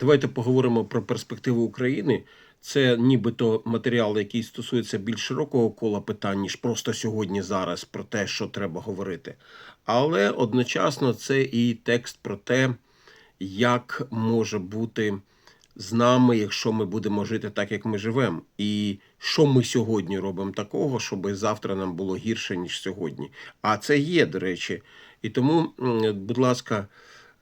Давайте поговоримо про перспективу України. Це нібито матеріал, який стосується більш широкого кола питань, ніж просто сьогодні зараз про те, що треба говорити. Але одночасно це і текст про те, як може бути з нами, якщо ми будемо жити так, як ми живемо, і що ми сьогодні робимо такого, щоб завтра нам було гірше, ніж сьогодні. А це є, до речі. І тому, будь ласка,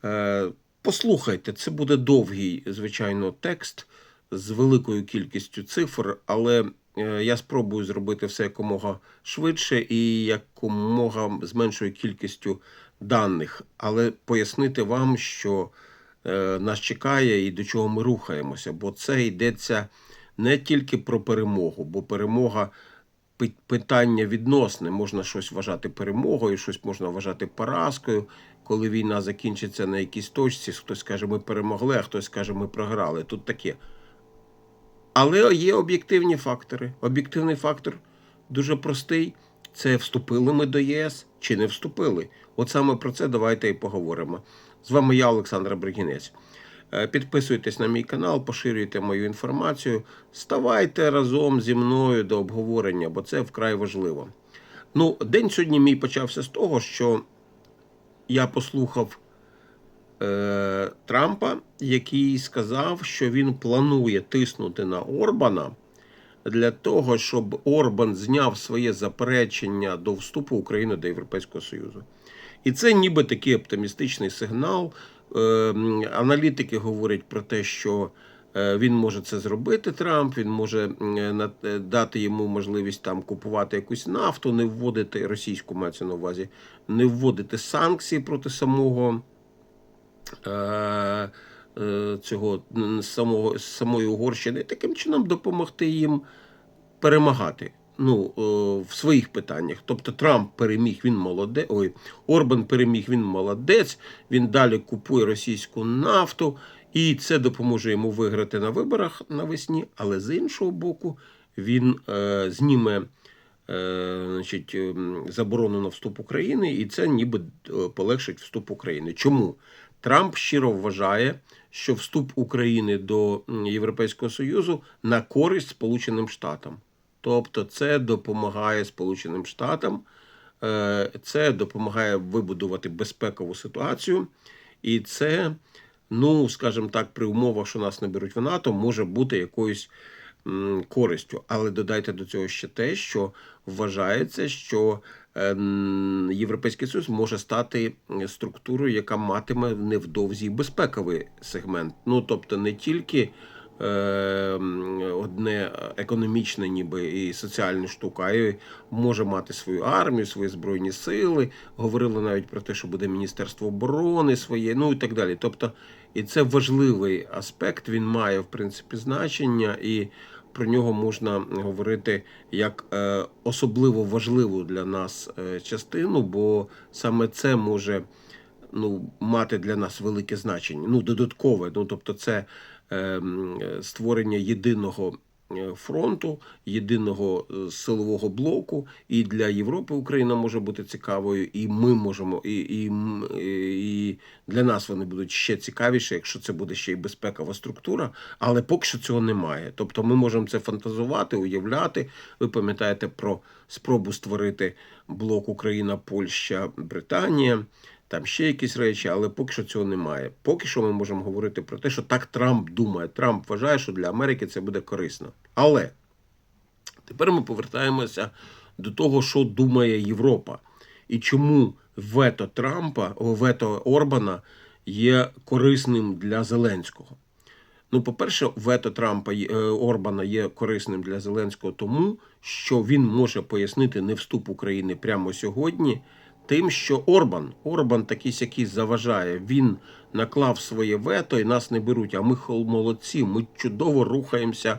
е, послухайте, це буде довгий, звичайно, текст з великою кількістю цифр, але е, я спробую зробити все якомога швидше і якомога з меншою кількістю даних, але пояснити вам, що е, нас чекає і до чого ми рухаємося, бо це йдеться не тільки про перемогу, бо перемога питання відносне. Можна щось вважати перемогою, щось можна вважати поразкою. Коли війна закінчиться на якійсь точці, хтось каже, ми перемогли, а хтось каже, ми програли. Тут таке. Але є об'єктивні фактори. Об'єктивний фактор дуже простий: це вступили ми до ЄС чи не вступили. От саме про це давайте і поговоримо. З вами я, Олександр Бригінець. Е, Підписуйтесь на мій канал, поширюйте мою інформацію, ставайте разом зі мною до обговорення, бо це вкрай важливо. Ну, день сьогодні мій почався з того, що я послухав е, Трампа, який сказав, що він планує тиснути на Орбана для того, щоб Орбан зняв своє заперечення до вступу України до Європейського Союзу. І це ніби такий оптимістичний сигнал. Е, аналітики говорять про те, що він може це зробити. Трамп, він може м, е, дати йому можливість там купувати якусь нафту, не вводити російську мається на увазі, не вводити санкції проти самого е, е, цього самого самої Угорщини, таким чином допомогти їм перемагати. Ну, е, в своїх питаннях. Тобто Трамп переміг, він молодець. Ой, Орбан переміг, він молодець. Він далі купує російську нафту, і це допоможе йому виграти на виборах навесні. Але з іншого боку, він е, зніме е, значить, ем, заборону на вступ України, і це ніби е, полегшить вступ України. Чому? Трамп щиро вважає, що вступ України до Європейського Союзу на користь Сполученим Штатам. Тобто це допомагає Сполученим Штатам, е, це допомагає вибудувати безпекову ситуацію, і це, ну скажімо так, при умовах, що нас не беруть в НАТО, може бути якоюсь користю. Але додайте до цього ще те, що вважається, що е, Європейський Союз може стати структурою, яка матиме невдовзі безпековий сегмент. Ну тобто не тільки е, одне економічне, ніби і соціальна штука, й може мати свою армію, свої збройні сили. Говорили навіть про те, що буде Міністерство оборони своє, ну і так далі. Тобто, і це важливий аспект. Він має в принципі значення, і про нього можна говорити як е, особливо важливу для нас е, частину, бо саме це може ну, мати для нас велике значення. Ну, додаткове. Ну, тобто, це е, е, створення єдиного фронту, єдиного е, силового блоку. І для Європи Україна може бути цікавою, і ми можемо, і, і, і для нас вони будуть ще цікавіше, якщо це буде ще й безпекова структура. Але поки що цього немає. Тобто ми можемо це фантазувати, уявляти. Ви пам'ятаєте про спробу створити блок Україна, Польща, Британія. Там ще якісь речі, але поки що цього немає. Поки що ми можемо говорити про те, що так Трамп думає. Трамп вважає, що для Америки це буде корисно. Але тепер ми повертаємося до того, що думає Європа, і чому вето Трампа, вето Орбана є корисним для Зеленського. Ну, по-перше, вето Трампа е, Орбана є корисним для Зеленського, тому що він може пояснити не вступ України прямо сьогодні. Тим, що Орбан, Орбан такий сякий заважає. Він наклав своє вето і нас не беруть. А ми молодці. Ми чудово рухаємося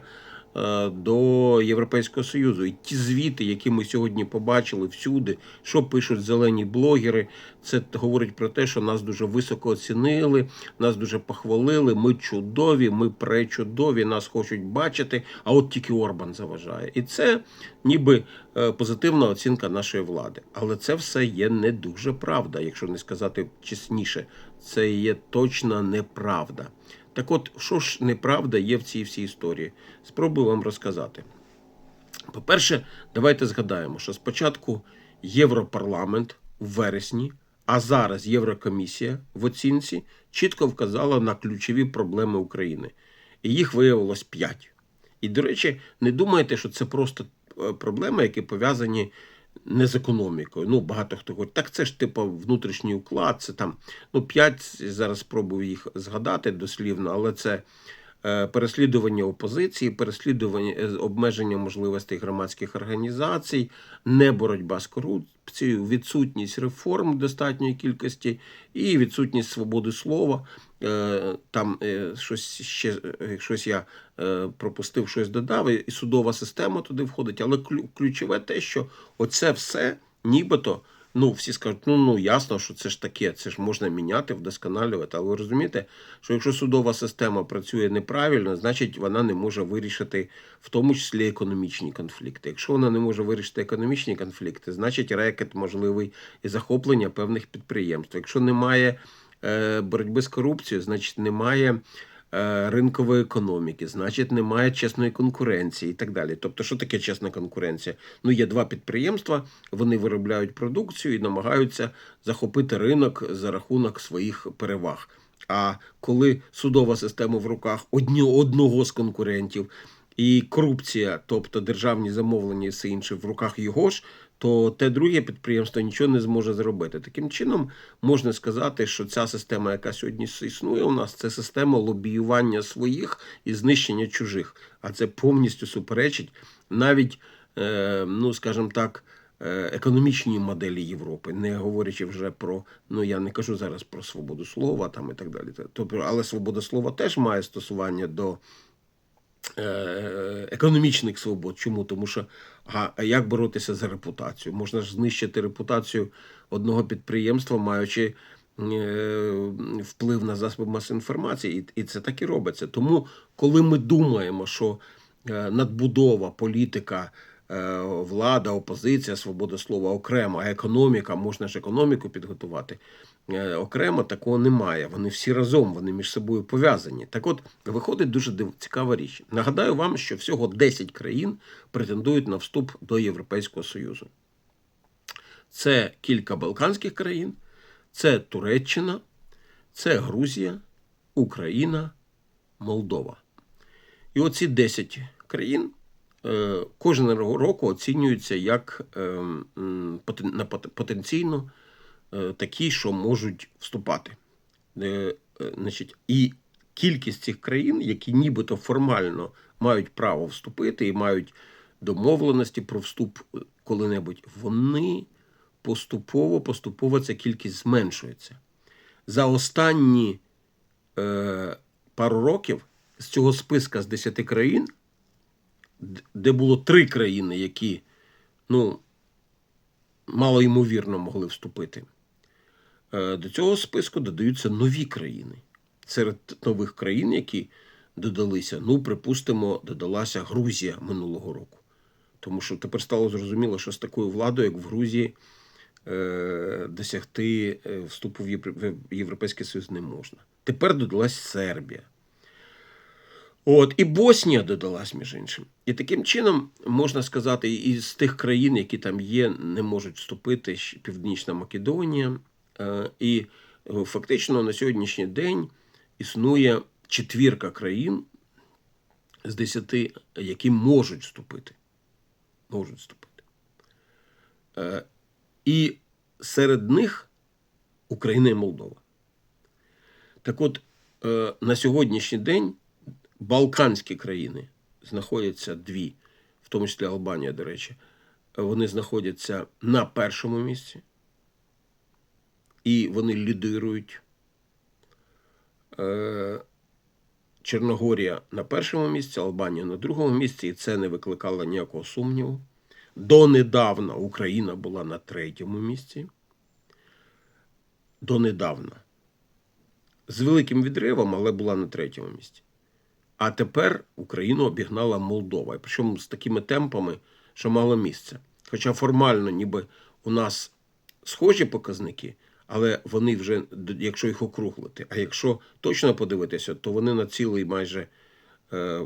до Європейського Союзу. І ті звіти, які ми сьогодні побачили всюди, що пишуть зелені блогери, це говорить про те, що нас дуже високо оцінили, нас дуже похвалили. Ми чудові, ми пречудові, нас хочуть бачити. А от тільки Орбан заважає. І це ніби е, позитивна оцінка нашої влади. Але це все є не дуже правда, якщо не сказати чесніше, це є точна неправда. Так от, що ж неправда є в цій всій історії? Спробую вам розказати. По-перше, давайте згадаємо, що спочатку Європарламент в вересні, а зараз Єврокомісія в оцінці чітко вказала на ключові проблеми України. І їх виявилось п'ять. І, до речі, не думайте, що це просто е, проблеми, які пов'язані не з економікою. Ну, багато хто говорить, так це ж типу внутрішній уклад, це там ну, п'ять, зараз спробую їх згадати дослівно, але це переслідування опозиції, переслідування е, обмеження можливостей громадських організацій, не боротьба з корупцією, відсутність реформ достатньої кількості і відсутність свободи слова. Е, Там е, щось ще е, щось я е, пропустив, щось додав, і судова система туди входить. Але ключове те, що оце все нібито. Ну, всі скажуть, ну ну ясно, що це ж таке, це ж можна міняти, вдосконалювати. Але ви розумієте, що якщо судова система працює неправильно, значить вона не може вирішити в тому числі економічні конфлікти. Якщо вона не може вирішити економічні конфлікти, значить рекет можливий і захоплення певних підприємств. Якщо немає е, боротьби з корупцією, значить немає ринкової економіки, значить немає чесної конкуренції і так далі. Тобто, що таке чесна конкуренція? Ну, є два підприємства, вони виробляють продукцію і намагаються захопити ринок за рахунок своїх переваг. А коли судова система в руках одні, одного з конкурентів і корупція, тобто державні замовлення і все інше в руках його ж, то те друге підприємство нічого не зможе зробити. Таким чином, можна сказати, що ця система, яка сьогодні існує у нас, це система лобіювання своїх і знищення чужих. А це повністю суперечить навіть, е, ну скажімо так. е, Економічній моделі Європи, не говорячи вже про ну я не кажу зараз про свободу слова там і так далі. Тобто, але свобода слова теж має стосування до економічних свобод. Чому? Тому що а, як боротися за репутацію? Можна ж знищити репутацію одного підприємства, маючи е, вплив на засоби масової інформації, і, і це так і робиться. Тому, коли ми думаємо, що е, надбудова, політика. Е, Влада, опозиція, свобода слова окремо, а економіка, можна ж економіку підготувати. Е, Окремо такого немає. Вони всі разом, вони між собою пов'язані. Так от, виходить дуже цікава річ. Нагадаю вам, що всього 10 країн претендують на вступ до Європейського Союзу. Це кілька Балканських країн, це Туреччина, це Грузія, Україна, Молдова. І оці 10 країн е, кожен року оцінюються як е, потенційно е, такі, що можуть вступати. Значить, і кількість цих країн, які нібито формально мають право вступити і мають домовленості про вступ коли-небудь, вони поступово, поступово ця кількість зменшується. За останні е, пару років з цього списка з 10 країн, де було три країни, які ну, мало могли вступити. Е, До цього списку додаються нові країни. Серед нових країн, які додалися, ну, припустимо, додалася Грузія минулого року. Тому що тепер стало зрозуміло, що з такою владою, як в Грузії, е, досягти е, вступу в Європейський Союз не можна. Тепер додалась Сербія. От, і Боснія додалась, між іншим. І таким чином можна сказати, і з тих країн, які там є, не можуть вступити Північна Македонія. Е, І е, фактично на сьогоднішній день існує четвірка країн з десяти, які можуть вступити. Можуть вступити. Е, І серед них Україна і Молдова. Так от, на сьогоднішній день Балканські країни знаходяться дві, в тому числі Албанія, до речі, вони знаходяться на першому місці. І вони лідирують. Е, Чорногорія на першому місці, Албанія на другому місці, і це не викликало ніякого сумніву. Донедавна Україна була на третьому місці. Донедавна. З великим відривом, але була на третьому місці. А тепер Україну обігнала Молдова. Причому з такими темпами, що мало місця. Хоча формально, ніби у нас схожі показники, але вони вже, якщо їх округлити, а якщо точно подивитися, то вони на цілий майже е,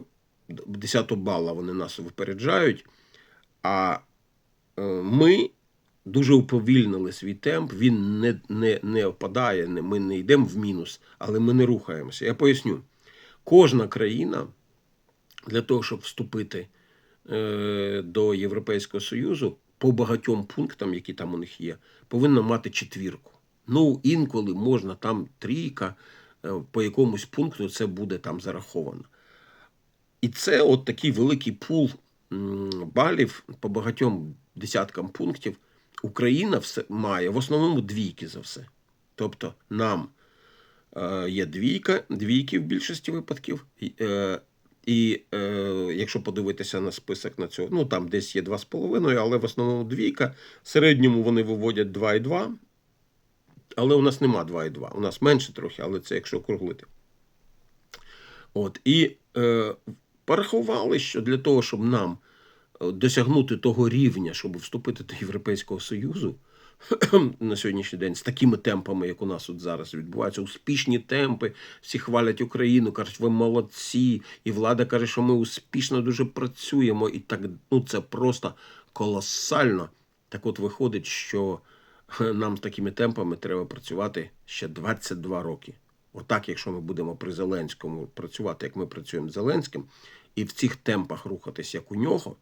десяту бала вони нас випереджають. А е, ми дуже уповільнили свій темп, він не, не, не опадає, ми не йдемо в мінус, але ми не рухаємося. Я поясню. Кожна країна для того, щоб вступити е, до Європейського Союзу, по багатьом пунктам, які там у них є, повинна мати четвірку. Ну, інколи можна там трійка, е, по якомусь пункту це буде там зараховано. І це от такий великий пул балів по багатьом десяткам пунктів. Україна все має в основному двійки за все. Тобто нам є двійка, двійки в більшості випадків. І, е, е, якщо подивитися на список на цього, ну там десь є 2,5, але в основному двійка. В середньому вони виводять 2,2. Але у нас нема 2,2. У нас менше трохи, але це якщо округлити. От, і е, порахували, що для того, щоб нам е, досягнути того рівня, щоб вступити до Європейського Союзу на сьогоднішній день з такими темпами, як у нас тут зараз відбуваються, успішні темпи, всі хвалять Україну, кажуть, ви молодці, і влада каже, що ми успішно дуже працюємо, і так ну це просто колосально. Так от виходить, що е, нам з такими темпами треба працювати ще 22 роки. Отак, якщо ми будемо при Зеленському працювати, як ми працюємо з Зеленським, і в цих темпах рухатись, як у нього,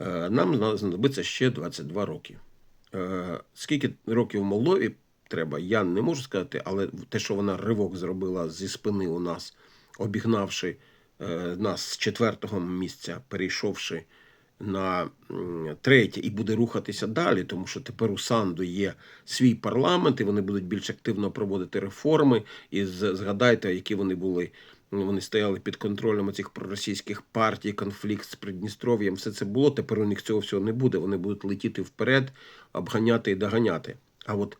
е, нам знадобиться ще 22 роки. Е, Скільки років Молдові треба, я не можу сказати, але те, що вона ривок зробила зі спини у нас, обігнавши е, нас з четвертого місця, перейшовши на третє і буде рухатися далі, тому що тепер у Санду є свій парламент, і вони будуть більш активно проводити реформи. І згадайте, які вони були. Вони стояли під контролем цих проросійських партій, конфлікт з Придністров'ям. Все це було. Тепер у них цього всього не буде. Вони будуть летіти вперед, обганяти і доганяти. А от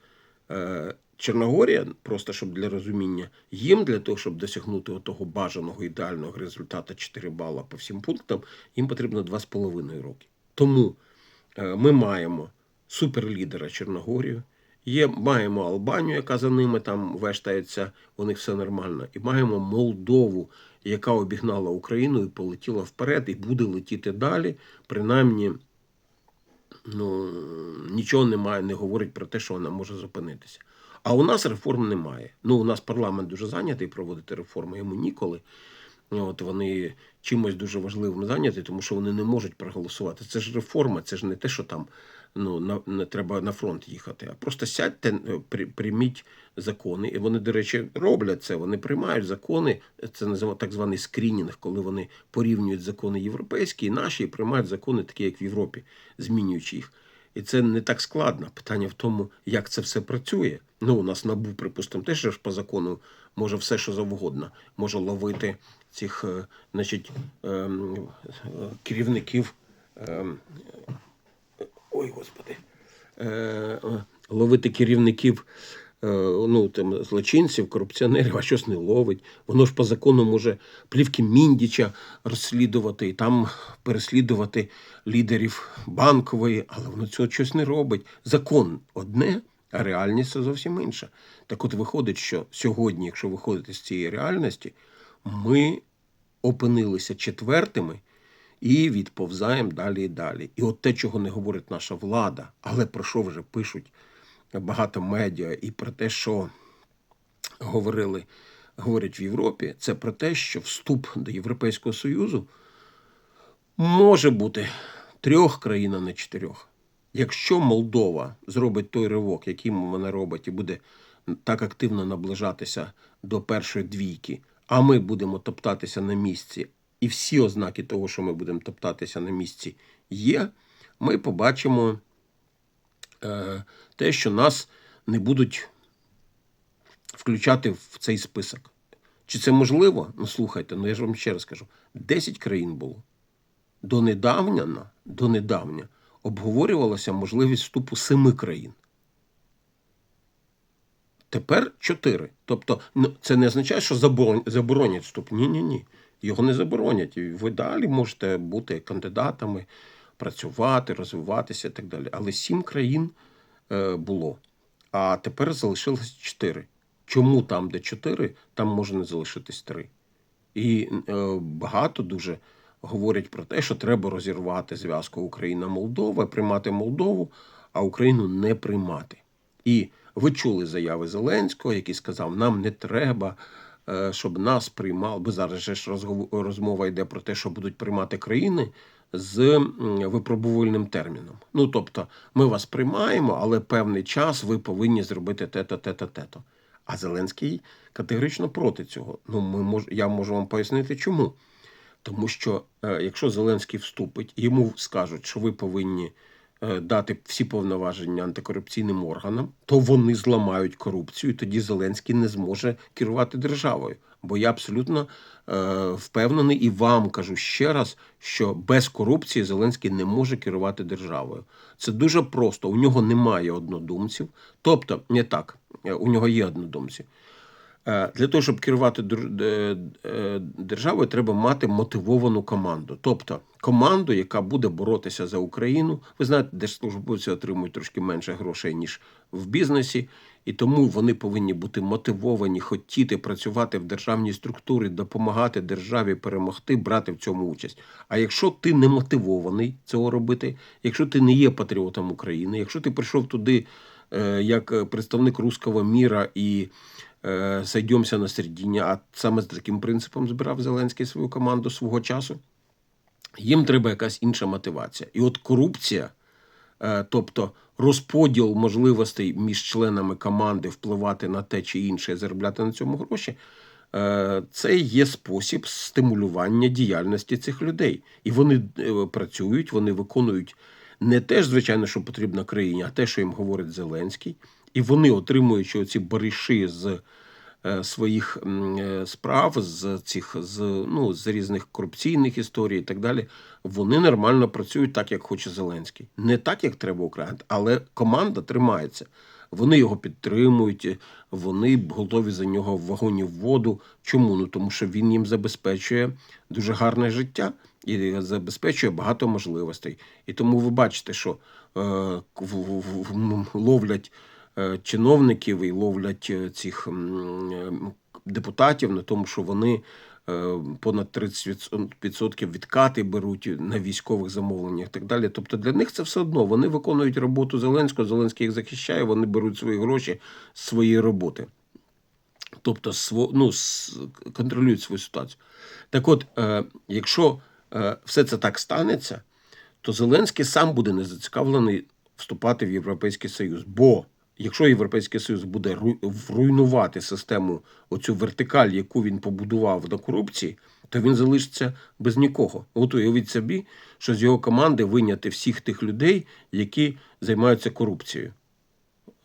е, Чорногорія, просто щоб для розуміння, їм для того, щоб досягнути того бажаного ідеального результату 4 бала по всім пунктам, їм потрібно 2,5 роки. Тому е, ми маємо суперлідера Чорногорію, є, маємо Албанію, яка за ними там вештається, у них все нормально, і маємо Молдову, яка обігнала Україну і полетіла вперед, і буде летіти далі. Принаймні, ну, нічого немає, не говорить про те, що вона може зупинитися. А у нас реформ немає. Ну, у нас парламент дуже зайнятий проводити реформи, йому ніколи. От вони чимось дуже важливим зайняті, тому що вони не можуть проголосувати. Це ж реформа, це ж не те, що там ну, на, не треба на фронт їхати, а просто сядьте, е, при, прийміть закони. І вони, до речі, роблять це. Вони приймають закони. Це називається так званий скрінінг, коли вони порівнюють закони європейські і наші, і приймають закони, такі як в Європі, змінюючи їх. І це не так складно. Питання в тому, як це все працює. Ну, у нас набу, припустимо, теж ж по закону може все, що завгодно. Може ловити цих, е, значить, ем, е, керівників. Ой, господи. Е, е, ловити керівників. е, Ну, там, злочинців, корупціонерів, а щось не ловить. Воно ж по закону може плівки Міндіча розслідувати і там переслідувати лідерів банкової, але воно цього щось не робить. Закон одне, а реальність це зовсім інша. Так от виходить, що сьогодні, якщо виходити з цієї реальності, ми опинилися четвертими і відповзаємо далі і далі. І от те, чого не говорить наша влада, але про що вже пишуть багато медіа, і про те, що говорили, говорять в Європі, це про те, що вступ до Європейського Союзу може бути трьох країн, а не чотирьох. Якщо Молдова зробить той ривок, який вона робить, і буде так активно наближатися до першої двійки, а ми будемо топтатися на місці, і всі ознаки того, що ми будемо топтатися на місці, є, ми побачимо е, те, що нас не будуть включати в цей список. Чи це можливо? Ну слухайте, ну я ж вам ще раз кажу: 10 країн було. Донедавна, донедавня обговорювалася можливість вступу семи країн. Тепер чотири. Тобто, ну, це не означає, що заборон- заборонять вступ. Ні, ні, ні. Його не заборонять. Ви далі можете бути кандидатами працювати, розвиватися і так далі. Але сім країн е, було. А тепер залишилось чотири. Чому там, де чотири, там може не залишитись три? І е, багато дуже говорять про те, що треба розірвати зв'язку Україна-Молдова, приймати Молдову, а Україну не приймати. І ви чули заяви Зеленського, який сказав, нам не треба, щоб нас приймали. Бо зараз ж розмова йде про те, що будуть приймати країни з випробувальним терміном. Ну тобто, ми вас приймаємо, але певний час ви повинні зробити те-то, те-то, те-то. А Зеленський категорично проти цього. Ну, ми мож, я можу вам пояснити, чому. Тому що е, якщо Зеленський вступить, йому скажуть, що ви повинні е, дати всі повноваження антикорупційним органам, то вони зламають корупцію, і тоді Зеленський не зможе керувати державою. Бо я абсолютно е, впевнений і вам кажу ще раз, що без корупції Зеленський не може керувати державою. Це дуже просто. У нього немає однодумців. Тобто, не так, е, у нього є однодумці. Е, Для того, щоб керувати е, е, державою, треба мати мотивовану команду. Тобто команду, яка буде боротися за Україну. Ви знаєте, держслужбовці отримують трошки менше грошей, ніж в бізнесі, і тому вони повинні бути мотивовані, хотіти працювати в державній структурі, допомагати державі перемогти, брати в цьому участь. А якщо ти не мотивований цього робити, якщо ти не є патріотом України, якщо ти прийшов туди як представник руського міра і е, сойдемося на середині, а саме з таким принципом збирав Зеленський свою команду свого часу. Їм треба якась інша мотивація. І от корупція, е, тобто розподіл можливостей між членами команди впливати на те чи інше заробляти на цьому гроші, е, це є спосіб стимулювання діяльності цих людей. І вони працюють, вони виконують не те ж, звичайно, що потрібно країні, а те, що їм говорить Зеленський. І вони, отримуючи оці бариші з е, своїх е, справ, з цих з, ну, з різних корупційних історій і так далі, вони нормально працюють так, як хоче Зеленський. Не так, як треба Україна, але команда тримається. Вони його підтримують, вони готові за нього в вагоні в воду. Чому? Ну тому що він їм забезпечує дуже гарне життя і забезпечує багато можливостей. І тому ви бачите, що е, ловлять чиновників і ловлять е, цих е, депутатів на тому, що вони е, понад 30% відкати беруть на військових замовленнях і так далі. Тобто для них це все одно. Вони виконують роботу Зеленського, Зеленський їх захищає, вони беруть свої гроші з своєї роботи. Тобто ну, контролюють свою ситуацію. Так от, е, якщо е, все це так станеться, то Зеленський сам буде не зацікавлений вступати в Європейський Союз. Бо якщо Європейський Союз буде ру- руйнувати систему, оцю вертикаль, яку він побудував на корупції, то він залишиться без нікого. От уявіть собі, що з його команди виняти всіх тих людей, які займаються корупцією.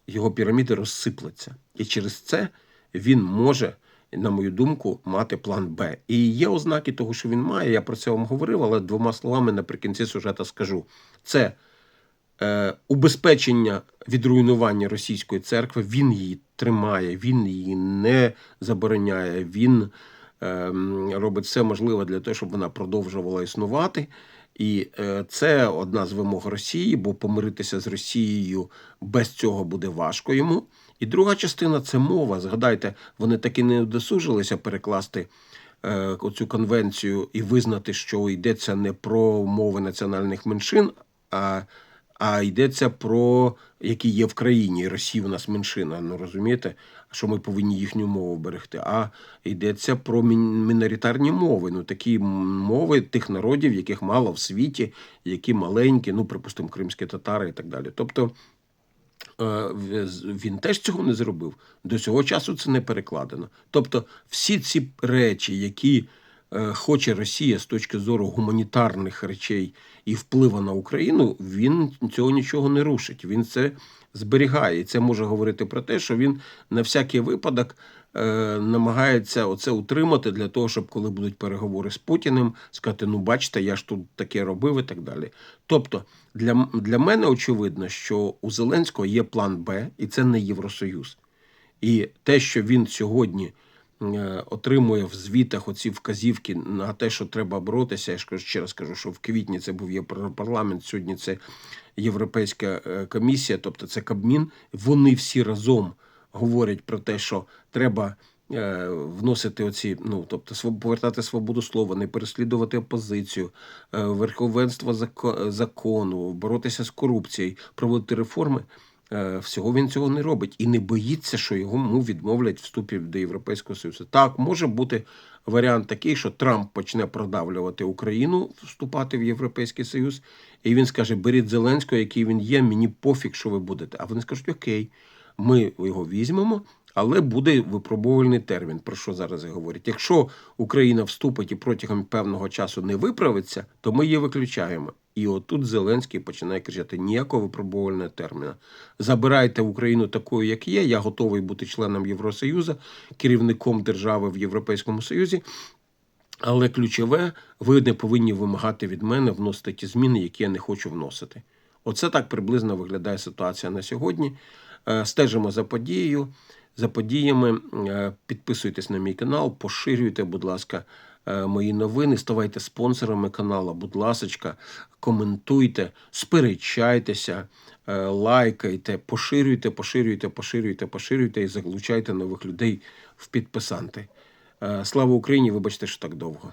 Його піраміди розсипляться. І через це він може, на мою думку, мати план Б. І є ознаки того, що він має. Я про це вам говорив, але двома словами наприкінці сюжета скажу. Це убезпечення від руйнування російської церкви. Він її тримає, він її не забороняє. Він е, робить все можливе для того, щоб вона продовжувала існувати. І е, це одна з вимог Росії, бо помиритися з Росією без цього буде важко йому. І друга частина це мова. Згадайте, вони таки не досужилися перекласти е, оцю конвенцію і визнати, що йдеться не про мови національних меншин, а, а йдеться про які є в країні. Росія у нас меншина. Ну розумієте, що ми повинні їхню мову берегти. А йдеться про міноритарні мови. Ну такі мови тих народів, яких мало в світі, які маленькі, ну припустимо, кримські татари і так далі. Тобто. е, Він теж цього не зробив. До цього часу це не перекладено. Тобто, всі ці речі, які хоче Росія з точки зору гуманітарних речей і впливу на Україну, він цього нічого не рушить. Він це зберігає. І це може говорити про те, що він на всякий випадок е, намагається оце утримати для того, щоб коли будуть переговори з Путіним, сказати: ну бачите, я ж тут таке робив і так далі. Тобто, для, для мене очевидно, що у Зеленського є план Б, і це не Євросоюз. І те, що він сьогодні е, отримує в звітах оці вказівки на те, що треба боротися. Я ж кажу, ще раз кажу, що в квітні це був Європарламент, сьогодні це Європейська е, комісія, тобто це Кабмін. Вони всі разом говорять про те, що треба е, вносити оці, ну тобто повертати свободу слова, не переслідувати опозицію, е, верховенство закону, боротися з корупцією, проводити реформи. Е, Всього він цього не робить і не боїться, що йому відмовлять вступі до Європейського Союзу. Так, може бути варіант такий, що Трамп почне продавлювати Україну вступати в Європейський Союз, і він скаже: беріть Зеленського, який він є, мені пофіг, що ви будете. А вони скажуть: Окей, ми його візьмемо, але буде випробувальний термін. Про що зараз і говорять? Якщо Україна вступить і протягом певного часу не виправиться, то ми її виключаємо. І отут Зеленський починає кричати: ніякого випробувального терміна. Забирайте Україну такою, як є. Я готовий бути членом Євросоюзу, керівником держави в Європейському Союзі. Але ключове, ви не повинні вимагати від мене вносити ті зміни, які я не хочу вносити. Оце так приблизно виглядає ситуація на сьогодні. Е, Стежимо за подією, за подіями. Е, Підписуйтесь на мій канал, поширюйте, будь ласка, е, мої новини, ставайте спонсорами каналу, будь ласочка, коментуйте, сперечайтеся, е, лайкайте, поширюйте, поширюйте, поширюйте, поширюйте і заглучайте нових людей в підписанти. Слава Україні! Вибачте, що так довго.